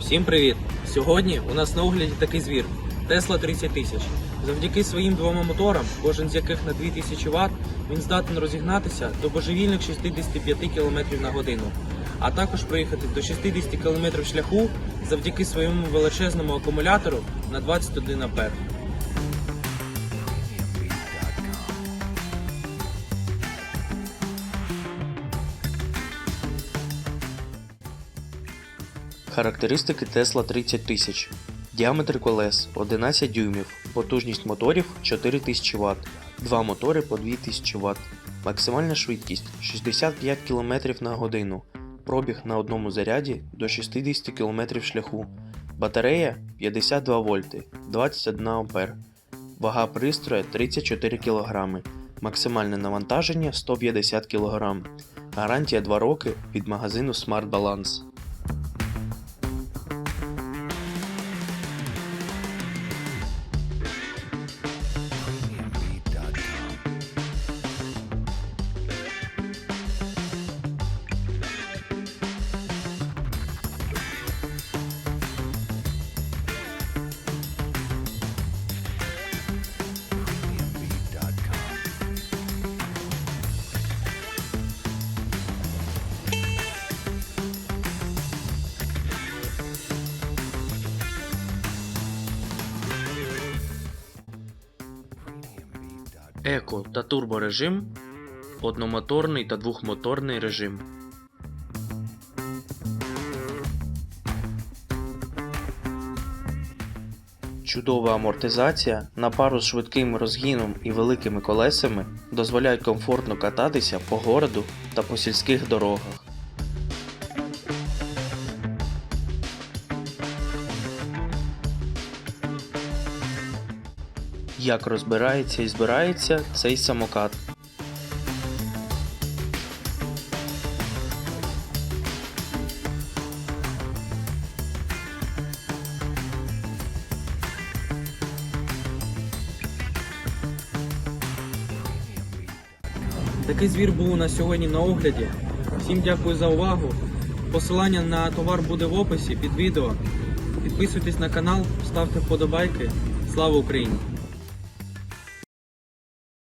Всім привіт! Сьогодні у нас на огляді такий звір Tesla 30 тисяч. Завдяки своїм двома моторам, кожен з яких на 2000 Вт, він здатен розігнатися до божевільних 65 км на годину, а також проїхати до 60 км шляху завдяки своєму величезному акумулятору на 21 А. Характеристики Tesla 30 тисяч. Діаметр колес 11 дюймів, потужність моторів 4000 Вт, два мотори по 2000 Вт, максимальна швидкість 65 км на годину, пробіг на одному заряді до 60 км шляху, батарея 52 вольти, 21 А, вага пристроя 34 кг, максимальне навантаження 150 кг, гарантія 2 роки від магазину Smart Balance. Еко та турборежим, одномоторний та двохмоторний режим. Чудова амортизація на пару з швидким розгіном і великими колесами дозволяють комфортно кататися по городу та по сільських дорогах. Як розбирається і збирається цей самокат. Такий звір був у нас сьогодні на огляді. Всім дякую за увагу. Посилання на товар буде в описі під відео. Підписуйтесь на канал, ставте вподобайки. Слава Україні!